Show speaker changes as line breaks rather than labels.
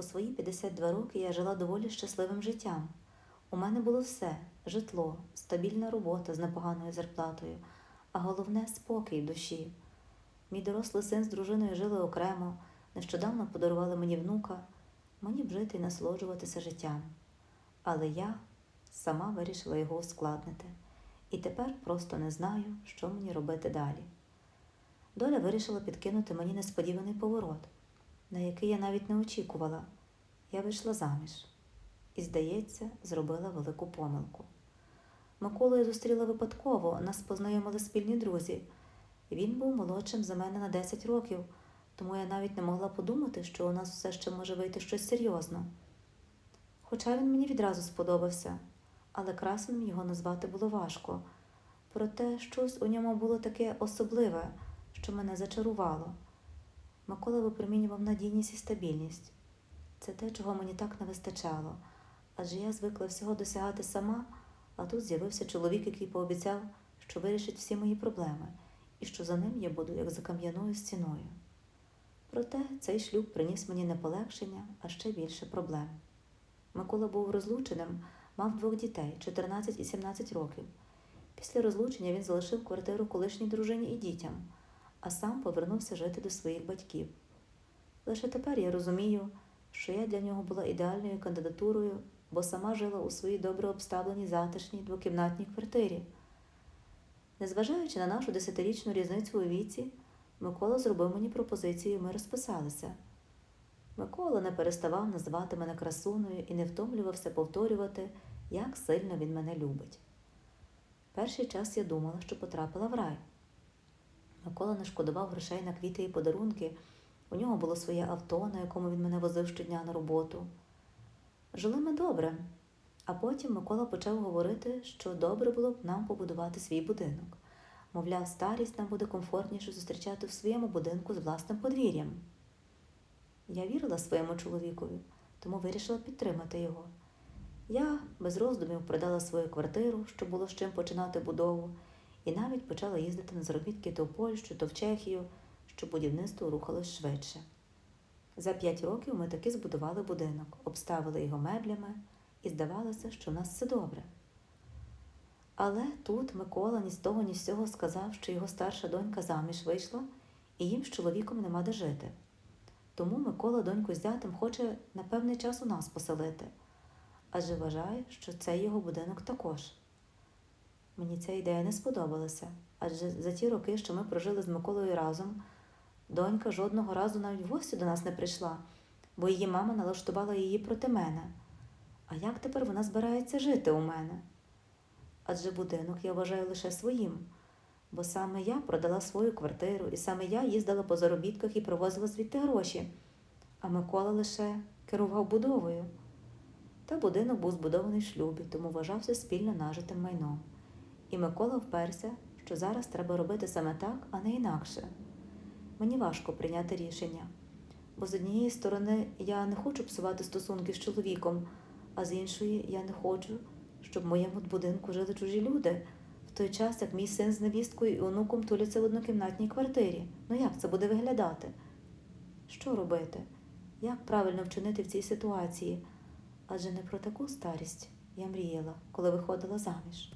У свої 52 роки я жила доволі щасливим життям. У мене було все житло, стабільна робота з непоганою зарплатою, а головне спокій душі. Мій дорослий син з дружиною жили окремо, нещодавно подарували мені внука, мені б жити і насолоджуватися життям. Але я сама вирішила його ускладнити, і тепер просто не знаю, що мені робити далі. Доля вирішила підкинути мені несподіваний поворот, на який я навіть не очікувала. Я вийшла заміж і, здається, зробила велику помилку. Миколу я зустріла випадково, нас познайомили спільні друзі. Він був молодшим за мене на 10 років, тому я навіть не могла подумати, що у нас все ще може вийти щось серйозно. Хоча він мені відразу сподобався, але красеним його назвати було важко. Проте щось у ньому було таке особливе, що мене зачарувало. Микола випромінював надійність і стабільність. Це те, чого мені так не вистачало, адже я звикла всього досягати сама, а тут з'явився чоловік, який пообіцяв, що вирішить всі мої проблеми і що за ним я буду як за кам'яною стіною. Проте цей шлюб приніс мені не полегшення, а ще більше проблем. Микола був розлученим, мав двох дітей 14 і 17 років. Після розлучення він залишив квартиру колишній дружині і дітям, а сам повернувся жити до своїх батьків. Лише тепер я розумію, що я для нього була ідеальною кандидатурою, бо сама жила у своїй добре обставленій затишній двокімнатній квартирі. Незважаючи на нашу десятирічну різницю у віці, Микола зробив мені пропозицію, і ми розписалися. Микола не переставав називати мене красуною і не втомлювався повторювати, як сильно він мене любить. Перший час я думала, що потрапила в рай. Микола не шкодував грошей на квіти і подарунки. У нього було своє авто, на якому він мене возив щодня на роботу. Жили ми добре, а потім Микола почав говорити, що добре було б нам побудувати свій будинок. Мовляв, старість нам буде комфортніше зустрічати в своєму будинку з власним подвір'ям. Я вірила своєму чоловікові, тому вирішила підтримати його. Я без роздумів продала свою квартиру, щоб було з чим починати будову, і навіть почала їздити на заробітки то в Польщу, то в Чехію, щоб будівництво рухалось швидше. За п'ять років ми таки збудували будинок, обставили його меблями, і здавалося, що в нас все добре. Але тут Микола ні з того, ні з цього сказав, що його старша донька заміж вийшла, і їм з чоловіком нема де жити. Тому Микола доньку з зятем хоче на певний час у нас поселити, адже вважає, що це його будинок також. Мені ця ідея не сподобалася, адже за ті роки, що ми прожили з Миколою разом, донька жодного разу навіть в гості до нас не прийшла, бо її мама налаштувала її проти мене. А як тепер вона збирається жити у мене? Адже будинок я вважаю лише своїм, бо саме я продала свою квартиру, і саме я їздила по заробітках і привозила звідти гроші, а Микола лише керував будовою. Та будинок був збудований в шлюбі, тому вважався спільно нажитим майном. І Микола вперся, що зараз треба робити саме так, а не інакше. Мені важко прийняти рішення, бо з однієї сторони я не хочу псувати стосунки з чоловіком, а з іншої я не хочу, щоб в моєму будинку жили чужі люди, в той час як мій син з невісткою і онуком туляться в однокімнатній квартирі. Ну як це буде виглядати? Що робити? Як правильно вчинити в цій ситуації? Адже не про таку старість я мріяла, коли виходила заміж.